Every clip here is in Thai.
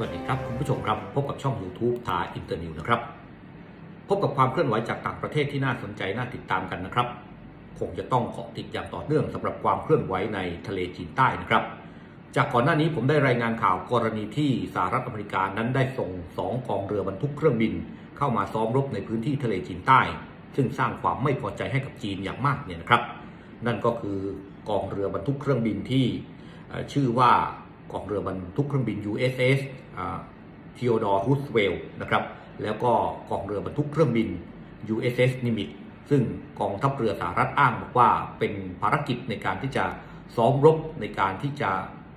วัสดีครับคุณผู้ชมครับ พบกับช่อง YouTube ทาอินเตอร์นิวนะครับ พบกับความเคลื่อนไหวจากต่างประเทศที่น่าสนใจน่าติดตามกันนะครับ คงจะต้องเกาะติดอย่างต่อเนื่องสำหรับความเคลื่อนไหวในทะเลจีนใต้นะครับ จากก่อนหน้านี้ผมได้รายงานข่าวกรณีที่สหรัฐอเมริกานั้นได้ส่งสองกองเรือบรรทุกเครื่องบิน เข้ามาซ้อมรบในพื้นที่ทะเลจีนใต้ ซึ่งสร้างความไม่พอใจให้กับจีนอย่างมากเนี่ยนะครับ นั่นก็คือกองเรือบรรทุกเครื่องบินที่ชื่อว่า กองเรือบรรทุกเครื่องบิน USS ทีโอดอร์รูสเวลนะครับแล้วก็กองเรือบรรทุกเครื่องบิน USS นิมิตซึ่งกองทัพเรือสหรัฐอ้างบอกว่าเป็นภารกิจในการที่จะซ้อมรบในการที่จะ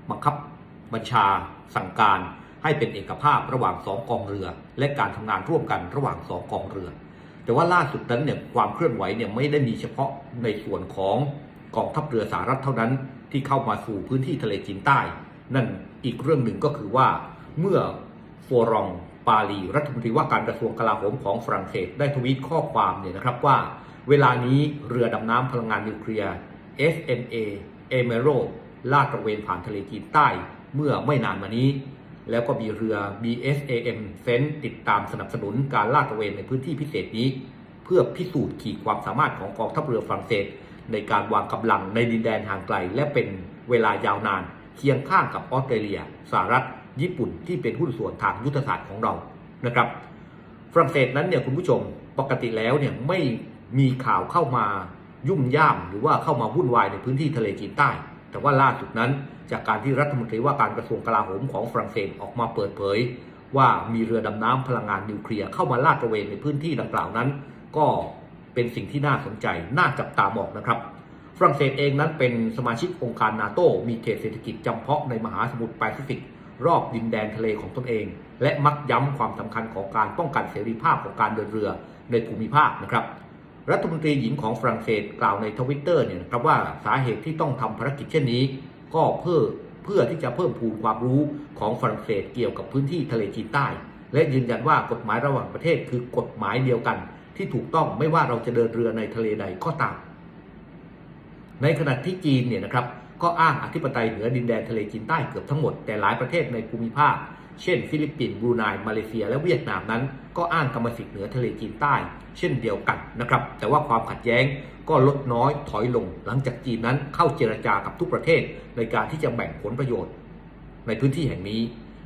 บังคับบัญชาสั่งการ ให้เป็นเอกภาพระหว่างสองกองเรือ และการทำงานร่วมกันระหว่างสองกองเรือ แต่ว่าล่าสุดนั้นเนี่ยความเคลื่อนไหวเนี่ยไม่ได้มีเฉพาะในส่วนของกองทัพเรือสหรัฐเท่านั้นที่เข้ามาสู่พื้นที่ทะเลจีนใต้ นั่นอีกเรื่องหนึ่งก็คือว่าเมื่อโฟรองปาลีรัฐมนตรีว่าการกระทรวงกลาโหมของฝรั่งเศสได้ทวีตข้อความเนี่ยนะครับว่า เวลานี้เรือดำน้ำพลังงานนิวเคลียร์ SNA e m e r a l ลาดตระเวนผ่านทะเลจีนใต้เมื่อไม่นานมานี้ แล้วก็มีเรือ BSAM เซนติดตามสนับสนุนการลาดตระเวนในพื้นที่พิเศษนี้ เพื่อพิสูจน์ขีดความสามารถของกองทัพเรือฝรั่งเศส ในการวางกำลังในดินแดนห่างไกลและเป็นเวลายาวนาน เคียงข้างกับออสเตรเลียสหรัฐ ญี่ปุ่นที่เป็นหุ้นส่วนทางยุทธศาสตร์ของเรานะครับฝรั่งเศสนั้นเนี่ยคุณผู้ชมปกติแล้วเนี่ยไม่มีข่าวเข้ามายุ่มย่ามหรือว่าเข้ามาวุ่นวายในพื้นที่ทะเลจีนใต้ แต่ว่าล่าสุดนั้น จากการที่รัฐมนตรีว่าการกระทรวงกลาโหมของฝรั่งเศสออกมาเปิดเผย ว่ามีเรือดำน้ำพลังงานนิวเคลียร์เข้ามาลาดตระเวนในพื้นที่ดังกล่าวนั้น ก็เป็นสิ่งที่น่าสนใจน่าจับตามองนะครับ ฝรั่งเศสเองนั้นเป็นสมาชิกองค์การนาโตมีเขตเศรษฐกิจจำเพาะในมหาสมุทรแปซิฟิก รอบดินแดนทะเลของตนเอง และมักย้ำความสำคัญของการป้องกันเสรีภาพของการเดินเรือในภูมิภาคนะครับรัฐมนตรีหญิงของฝรั่งเศสกล่าวในทวิตเตอร์เนี่ยนะครับว่าสาเหตุที่ต้องทำภารกิจเช่นนี้ ก็เพื่อเพื่อที่จะเพิ่มพูนความรู้ของฝรั่งเศสเกี่ยวกับพื้นที่ทะเลจีนใต้ และยืนยันว่ากฎหมายระหว่างประเทศคือกฎหมายเดียวกัน ที่ถูกต้องไม่ว่าเราจะเดินเรือในทะเลใดก็ตาม ในขณะที่จีนเนี่ยนะครับก็อ้างอธิปไตยเหนือดินแดนทะเลจีนใต้เกือบทั้งหมด แต่หลายประเทศในภูมิภาค เช่น ฟิลิปปินส์บรูไนมาเลเซีย และเวียดนามนั้น ก็อ้างกรรมสิทธิ์เหนือทะเลจีนใต้ เช่นเดียวกันนะครับแต่ว่าความขัดแย้งก็ลดน้อยถอยลง หลังจากจีนนั้นเข้าเจรจากับทุกประเทศในการที่จะแบ่งผลประโยชน์ ในพื้นที่แห่งนี้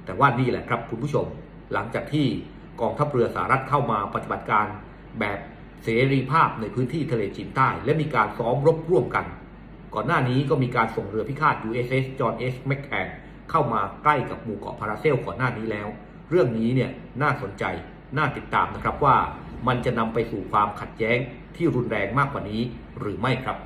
แต่ว่านี่แหละครับคุณผู้ชม หลังจากที่กองทัพเรือสหรัฐเข้ามาปฏิบัติการแบบเสรีภาพในพื้นที่ทะเลจีนใต้ และมีการซ้อมรบร่วมกัน ก่อนหน้านี้ก็มีการส่งเรือพิฆาต USS John S. McCain เข้ามาใกล้กับหมู่เกาะพาราเซลก่อนหน้านี้แล้ว เรื่องนี้เนี่ยน่าสนใจน่าติดตามนะครับว่ามันจะนำไปสู่ความขัดแย้งที่รุนแรงมากกว่านี้หรือไม่ครับ